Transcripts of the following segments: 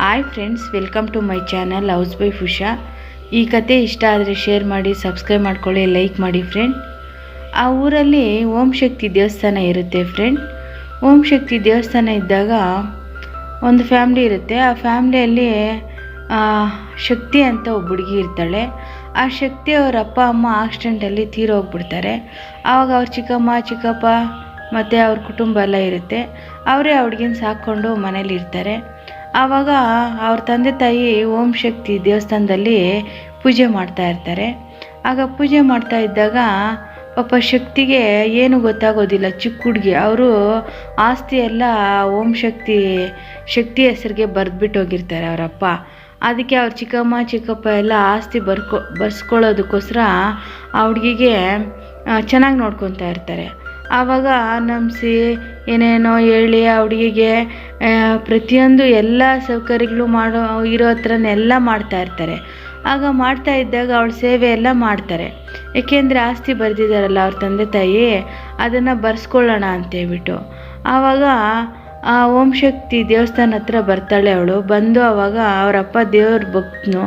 Hi friends welcome to my channel house by ಫುಷಾ ಈ ಕತೆ ಇಷ್ಟ ಆದರೆ ಶೇರ್ ಮಾಡಿ ಸಬ್ಸ್ಕ್ರೈಬ್ ಮಾಡ್ಕೊಳ್ಳಿ ಲೈಕ್ ಮಾಡಿ ಫ್ರೆಂಡ್ ಆ ಊರಲ್ಲಿ ಓಂ ಶಕ್ತಿ ದೇವಸ್ಥಾನ ಇರುತ್ತೆ ಫ್ರೆಂಡ್ ಓಂ ಶಕ್ತಿ ದೇವಸ್ಥಾನ ಇದ್ದಾಗ ಒಂದು ಫ್ಯಾಮ್ಲಿ ಇರುತ್ತೆ. ಆ ಫ್ಯಾಮ್ಲಿಯಲ್ಲಿ ಶಕ್ತಿ ಅಂತ ಒಬ್ಬ ಹುಡುಗಿ ಇರ್ತಾಳೆ. ಆ ಶಕ್ತಿ ಅವ್ರ ಅಪ್ಪ, ಅಮ್ಮ ಆಕ್ಸಿಡೆಂಟಲ್ಲಿ ತೀರೋಗ್ಬಿಡ್ತಾರೆ ಆವಾಗ ಅವ್ರ ಚಿಕ್ಕಮ್ಮ, ಚಿಕ್ಕಪ್ಪ ಮತ್ತು ಅವ್ರ ಕುಟುಂಬ ಎಲ್ಲ ಇರುತ್ತೆ. ಅವರೇ ಆ ಹುಡುಗಿನ ಸಾಕ್ಕೊಂಡು ಮನೇಲಿ ಇರ್ತಾರೆ. ಆವಾಗ ಅವ್ರ ತಂದೆ ತಾಯಿ ಓಂ ಶಕ್ತಿ ದೇವಸ್ಥಾನದಲ್ಲಿ ಪೂಜೆ ಮಾಡ್ತಾ ಇರ್ತಾರೆ. ಆಗ ಪೂಜೆ ಮಾಡ್ತಾ ಇದ್ದಾಗ ಪಾಪ ಶಕ್ತಿಗೆ ಏನು ಗೊತ್ತಾಗೋದಿಲ್ಲ. ಚಿಕ್ಕ ಹುಡುಗಿ, ಅವರು ಆಸ್ತಿ ಎಲ್ಲ ಓಂ ಶಕ್ತಿ ಶಕ್ತಿ ಹೆಸರಿಗೆ ಬರೆದ್ಬಿಟ್ಟು ಹೋಗಿರ್ತಾರೆ ಅವರಪ್ಪ ಅದಕ್ಕೆ ಅವ್ರ ಚಿಕ್ಕಮ್ಮ, ಚಿಕ್ಕಪ್ಪ ಎಲ್ಲ ಆಸ್ತಿ ಬರ್ಕೊ, ಬರ್ಸ್ಕೊಳ್ಳೋದಕ್ಕೋಸ್ಕರ ಆ ಹುಡುಗಿಗೆ ಚೆನ್ನಾಗಿ ನೋಡ್ಕೊತಾ ಇರ್ತಾರೆ. ಆವಾಗ ನಂಬಿಸಿ ಏನೇನೋ ಹೇಳಿ ಆ ಹುಡುಗಿಗೆ ಪ್ರತಿಯೊಂದು ಎಲ್ಲ ಸೌಕರ್ಯಗಳು ಮಾಡೋ, ಇರೋ ಹತ್ರನೆಲ್ಲ ಮಾಡ್ತಾ ಇರ್ತಾರೆ. ಆಗ ಮಾಡ್ತಾ ಇದ್ದಾಗ ಅವಳ ಸೇವೆ ಎಲ್ಲ ಮಾಡ್ತಾರೆ. ಏಕೆಂದರೆ ಆಸ್ತಿ ಬರೆದಿದ್ದಾರಲ್ಲ ಅವ್ರ ತಂದೆ ತಾಯಿ, ಅದನ್ನು ಬರ್ಸ್ಕೊಳ್ಳೋಣ ಅಂತೇಳ್ಬಿಟ್ಟು ಆವಾಗ, ಆ, ಓಂ ಶಕ್ತಿ ದೇವಸ್ಥಾನ ಹತ್ರ ಬರ್ತಾಳೆ ಅವಳು. ಬಂದು ಆವಾಗ ಅವರಪ್ಪ ದೇವ್ರ ಭಕ್ತನು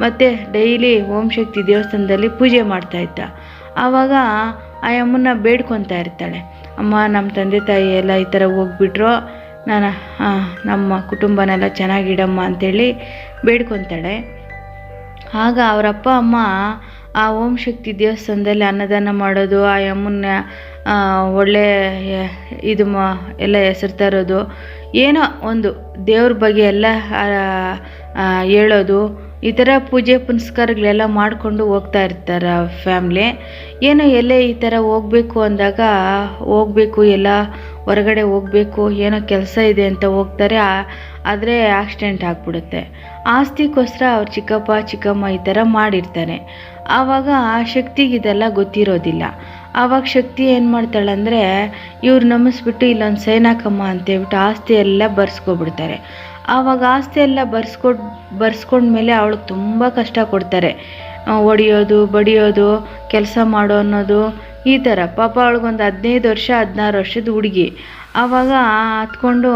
ಮತ್ತು ಡೈಲಿ ಓಂ ಶಕ್ತಿ ದೇವಸ್ಥಾನದಲ್ಲಿ ಪೂಜೆ ಮಾಡ್ತಾ ಇದ್ದ. ಆವಾಗ ಆ ಅಮ್ಮನ ಬೇಡ್ಕೊತಾ ಇರ್ತಾಳೆ. ಅಮ್ಮ ನಮ್ಮ ತಂದೆ ತಾಯಿ ಎಲ್ಲ ಈ ಥರ ಹೋಗ್ಬಿಟ್ರು. ನಾನು ನಮ್ಮ ಕುಟುಂಬನೆಲ್ಲ ಚೆನ್ನಾಗಿಡಮ್ಮ ಅಂತೇಳಿ ಬೇಡ್ಕೊತಾಳೆ. ಆಗ ಅವರಪ್ಪ, ಅಮ್ಮ, ಆ ಓಂ ಶಕ್ತಿ ದೇವಸ್ಥಾನದಲ್ಲಿ ಅನ್ನದಾನ ಮಾಡೋದು, ಆ ಅಮ್ಮನ ಒಳ್ಳೆ ಇದು ಮ, ಎಲ್ಲ ಹೆಸರು ತರೋದು, ಏನೋ ಒಂದು ದೇವ್ರ ಬಗ್ಗೆ ಎಲ್ಲ ಹೇಳೋದು, ಈ ಥರ ಪೂಜೆ ಪುನಸ್ಕಾರಗಳೆಲ್ಲ ಮಾಡಿಕೊಂಡು ಹೋಗ್ತಾ ಇರ್ತಾರೆ ಫ್ಯಾಮ್ಲಿ. ಏನೋ ಎಲ್ಲೇ ಈ ಥರ ಹೋಗಬೇಕು ಅಂದಾಗ ಹೋಗಬೇಕು ಎಲ್ಲ ಹೊರಗಡೆ ಹೋಗಬೇಕು, ಏನೋ ಕೆಲಸ ಇದೆ ಅಂತ ಹೋಗ್ತಾರೆ ಆದರೆ ಆಕ್ಸಿಡೆಂಟ್ ಆಗಿಬಿಡುತ್ತೆ. ಆಸ್ತಿಗೋಸ್ಕರ ಅವ್ರ ಚಿಕ್ಕಪ್ಪ, ಚಿಕ್ಕಮ್ಮ ಈ ಥರ ಮಾಡಿರ್ತಾರೆ. ಆವಾಗ ಶಕ್ತಿಗೆ ಇದೆಲ್ಲ ಗೊತ್ತಿರೋದಿಲ್ಲ. ಆವಾಗ ಶಕ್ತಿ ಏನು ಮಾಡ್ತಾಳೆ ಅಂದರೆ, ಇವ್ರು ನಮಿಸ್ಬಿಟ್ಟು ಇಲ್ಲೊಂದು ಸೈನಾಕಮ್ಮ ಅಂತೇಳ್ಬಿಟ್ಟು ಆಸ್ತಿ ಎಲ್ಲ ಬರ್ಸ್ಕೊಬಿಡ್ತಾರೆ. ಆವಾಗ ಆಸ್ತಿ ಎಲ್ಲ ಬರ್ಸ್ಕೊಟ್ ಬರ್ಸ್ಕೊಂಡ್ಮೇಲೆ ಅವಳಿಗೆ ತುಂಬ ಕಷ್ಟ ಕೊಡ್ತಾರೆ. ಹೊಡಿಯೋದು ಬಡಿಯೋದು, ಕೆಲಸ ಮಾಡೋ ಅನ್ನೋದು ಈ ಥರ. ಪಾಪ ಅವಳಿಗೊಂದು ಹದಿನೈದು ವರ್ಷ, ಹದಿನಾರು ವರ್ಷದ ಹುಡುಗಿ. ಆವಾಗ ಹತ್ಕೊಂಡು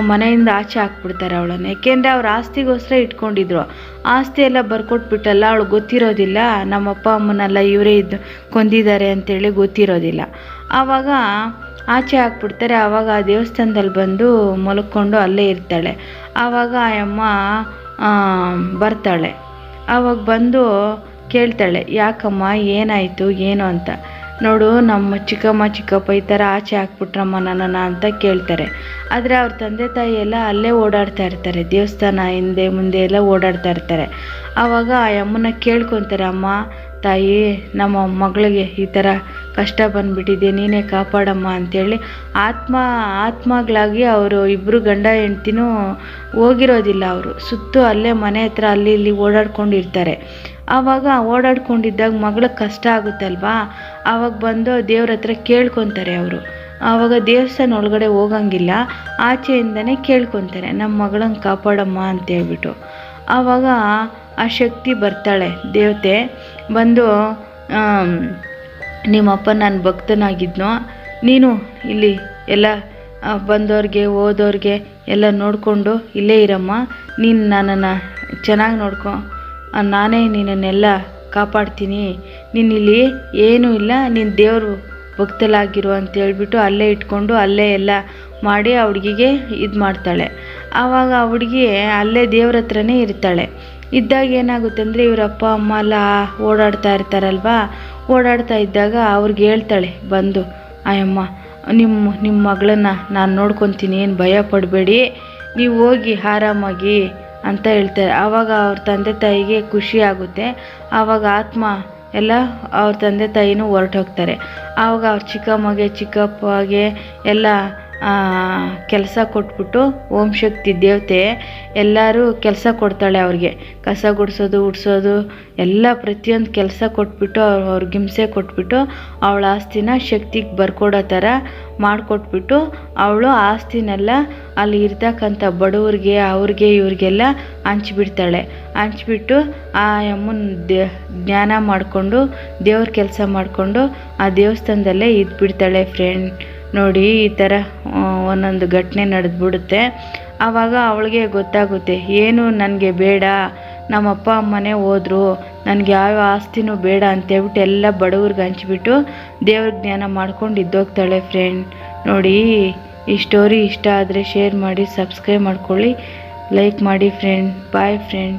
ಮನೆಯಿಂದ ಆಚೆ ಹಾಕ್ಬಿಡ್ತಾರೆ ಅವಳನ್ನು. ಏಕೆಂದರೆ ಅವ್ರ ಆಸ್ತಿಗೋಸ್ಕರ ಇಟ್ಕೊಂಡಿದ್ರು. ಆಸ್ತಿ ಎಲ್ಲ ಬರ್ಕೊಟ್ಬಿಟ್ಟಲ್ಲ, ಅವಳು ಗೊತ್ತಿರೋದಿಲ್ಲ. ನಮ್ಮಪ್ಪ ಅಮ್ಮನೆಲ್ಲ ಇವರೇ ಇದ್ದು ಕೊಂದಿದ್ದಾರೆ ಅಂತೇಳಿ ಗೊತ್ತಿರೋದಿಲ್ಲ. ಆವಾಗ ಆಚೆ ಹಾಕ್ಬಿಡ್ತಾರೆ. ಆವಾಗ ಆ ದೇವಸ್ಥಾನದಲ್ಲಿ ಬಂದು ಮಲ್ಕೊಂಡು ಅಲ್ಲೇ ಇರ್ತಾಳೆ. ಆವಾಗ ಆ ಅಮ್ಮ ಬರ್ತಾಳೆ. ಆವಾಗ ಬಂದು ಕೇಳ್ತಾಳೆ, ಯಾಕಮ್ಮ, ಏನಾಯಿತು, ಏನು ಅಂತ? ನೋಡು, ನಮ್ಮ ಚಿಕ್ಕಮ್ಮ, ಚಿಕ್ಕಪ್ಪ ಈ ಥರ ಆಚೆ ಹಾಕ್ಬಿಟ್ರಮ್ಮ ನನ್ನನ್ನು ಅಂತ ಕೇಳ್ತಾರೆ. ಆದರೆ ಅವ್ರ ತಂದೆ ತಾಯಿ ಎಲ್ಲ ಅಲ್ಲೇ ಓಡಾಡ್ತಾ ಇರ್ತಾರೆ, ದೇವಸ್ಥಾನ ಹಿಂದೆ, ಮುಂದೆ ಎಲ್ಲ ಓಡಾಡ್ತಾ ಇರ್ತಾರೆ. ಆವಾಗ ಆ ಅಮ್ಮನ ಕೇಳ್ಕೊತಾರೆ, ಅಮ್ಮ ತಾಯಿ, ನಮ್ಮ ಮಗಳಿಗೆ ಈ ಥರ ಕಷ್ಟ ಬಂದುಬಿಟ್ಟಿದೆ, ನೀನೇ ಕಾಪಾಡಮ್ಮ ಅಂತೇಳಿ ಆತ್ಮ, ಆತ್ಮಗಳಾಗಿ ಅವರು ಇಬ್ಬರು ಗಂಡ ಹೆಂಡ್ತಿನೂ ಹೋಗಿರೋದಿಲ್ಲ ಅವರು. ಸುತ್ತು ಅಲ್ಲೇ ಮನೆ ಹತ್ರ ಅಲ್ಲಿ ಇಲ್ಲಿ ಓಡಾಡ್ಕೊಂಡಿರ್ತಾರೆ. ಆವಾಗ ಓಡಾಡ್ಕೊಂಡಿದ್ದಾಗ ಮಗಳಿಗೆ ಕಷ್ಟ ಆಗುತ್ತಲ್ವಾ? ಆವಾಗ ಬಂದು ದೇವ್ರ ಹತ್ರ ಕೇಳ್ಕೊತಾರೆ ಅವರು. ಆವಾಗ ದೇವಸ್ಥಾನ ಒಳಗಡೆ ಹೋಗಂಗಿಲ್ಲ, ಆಚೆಯಿಂದನೇ ಕೇಳ್ಕೊತಾರೆ, ನಮ್ಮ ಮಗಳನ್ನ ಕಾಪಾಡಮ್ಮ ಅಂತೇಳ್ಬಿಟ್ಟು ಆವಾಗ ಆ ಶಕ್ತಿ ಬರ್ತಾಳೆ. ದೇವತೆ ಬಂದು ನಿಮ್ಮಪ್ಪ ನಾನು ಭಕ್ತನಾಗಿದ್ನೋ, ನೀನು ಇಲ್ಲಿ ಎಲ್ಲ ಬಂದವ್ರಿಗೆ ಓದೋರಿಗೆ ಎಲ್ಲ ನೋಡಿಕೊಂಡು ಇಲ್ಲೇ ಇರಮ್ಮ. ನೀನು ನನ್ನನ್ನು ಚೆನ್ನಾಗಿ ನೋಡ್ಕೊ. ನಾನೇ ನಿನ್ನನ್ನೆಲ್ಲ ಕಾಪಾಡ್ತೀನಿ. ನೀನಿಲ್ಲಿ ಏನೂ ಇಲ್ಲ. ನೀನು ದೇವರು ಭಕ್ತಲಾಗಿರು ಅಂತ ಹೇಳ್ಬಿಟ್ಟು ಅಲ್ಲೇ ಇಟ್ಕೊಂಡು ಅಲ್ಲೇ ಎಲ್ಲ ಮಾಡಿ ಆ ಹುಡುಗಿಗೆ ಇದು ಮಾಡ್ತಾಳೆ ಆವಾಗ ಆ ಹುಡುಗಿ ಅಲ್ಲೇ ದೇವ್ರ ಹತ್ರನೇ ಇರ್ತಾಳೆ. ಇದ್ದಾಗ ಏನಾಗುತ್ತೆ ಅಂದರೆ ಇವ್ರ ಅಪ್ಪ, ಅಮ್ಮ ಎಲ್ಲ ಓಡಾಡ್ತಾ ಇರ್ತಾರಲ್ವಾ? ಓಡಾಡ್ತಾ ಇದ್ದಾಗ ಅವ್ರಿಗೆ ಹೇಳ್ತಾಳೆ, ಬಂದು, ಆಯಮ್ಮ ನಿಮ್ಮ ನಿಮ್ಮ ಮಗಳನ್ನ ನಾನು ನೋಡ್ಕೊತೀನಿ, ಏನು ಭಯ ಪಡಬೇಡಿ. ನೀವು ಹೋಗಿ ಆರಾಮಾಗಿ, ಅಂತ ಹೇಳ್ತಾರೆ. ಆವಾಗ ಅವ್ರ ತಂದೆ ತಾಯಿಗೆ ಖುಷಿ ಆಗುತ್ತೆ. ಆವಾಗ ಆತ್ಮ ಎಲ್ಲ ಅವ್ರ ತಂದೆ ತಾಯಿನೂ ಹೊರಟೋಗ್ತಾರೆ. ಆವಾಗ ಅವ್ರ ಚಿಕ್ಕಮ್ಮಗೆ, ಚಿಕ್ಕಪ್ಪಗೆ ಎಲ್ಲ ಕೆಲಸ ಕೊಟ್ಬಿಟ್ಟು ಓಂ ಶಕ್ತಿ ದೇವತೆ ಎಲ್ಲರೂ ಕೆಲಸ ಕೊಡ್ತಾಳೆ ಅವ್ರಿಗೆ. ಕಸ ಗುಡಿಸೋದು, ಉಡ್ಸೋದು, ಎಲ್ಲ ಪ್ರತಿಯೊಂದು ಕೆಲಸ ಕೊಟ್ಬಿಟ್ಟು ಅವ್ರು ಅವ್ರಿಗೆ ಹಿಂಸೆ ಕೊಟ್ಬಿಟ್ಟು ಅವಳ ಆಸ್ತಿನ ಶಕ್ತಿಗೆ ಬರ್ಕೊಡೋ ಥರ ಮಾಡಿಕೊಟ್ಬಿಟ್ಟು ಅವಳು ಆಸ್ತಿನೆಲ್ಲ ಅಲ್ಲಿ ಇರ್ತಕ್ಕಂಥ ಬಡವ್ರಿಗೆ, ಅವ್ರಿಗೆ, ಇವ್ರಿಗೆಲ್ಲ ಹಂಚ್ಬಿಡ್ತಾಳೆ. ಹಂಚ್ಬಿಟ್ಟು ಆ ಅಮ್ಮನ ದೇ ಜ್ಞಾನ ಮಾಡಿಕೊಂಡು, ದೇವ್ರ ಕೆಲಸ ಮಾಡಿಕೊಂಡು ಆ ದೇವಸ್ಥಾನದಲ್ಲೇ ಇದ್ಬಿಡ್ತಾಳೆ ಫ್ರೆಂಡ್ ನೋಡಿ ಈ ಥರ ಒಂದೊಂದು ಘಟನೆ ನಡೆದ್ಬಿಡುತ್ತೆ. ಆವಾಗ ಅವಳಿಗೆ ಗೊತ್ತಾಗುತ್ತೆ, ಏನು ನನಗೆ ಬೇಡ ನಮ್ಮ ಅಪ್ಪ ಅಮ್ಮನೇ ಹೋದರು, ನನಗೆ ಯಾವ ಆಸ್ತಿನೂ ಬೇಡ ಅಂತೇಳ್ಬಿಟ್ಟು ಎಲ್ಲ ಬಡವ್ರಿಗೆ ಹಂಚಿಬಿಟ್ಟು ದೇವ್ರ ಜ್ಞಾನ ಮಾಡ್ಕೊಂಡು ಇದ್ದೋಗ್ತಾಳೆ ಫ್ರೆಂಡ್ ನೋಡಿ, ಈ ಸ್ಟೋರಿ ಇಷ್ಟ ಆದರೆ ಶೇರ್ ಮಾಡಿ ಸಬ್ಸ್ಕ್ರೈಬ್ ಮಾಡ್ಕೊಳ್ಳಿ. ಲೈಕ್ ಮಾಡಿ ಫ್ರೆಂಡ್ ಬಾಯ್ ಫ್ರೆಂಡ್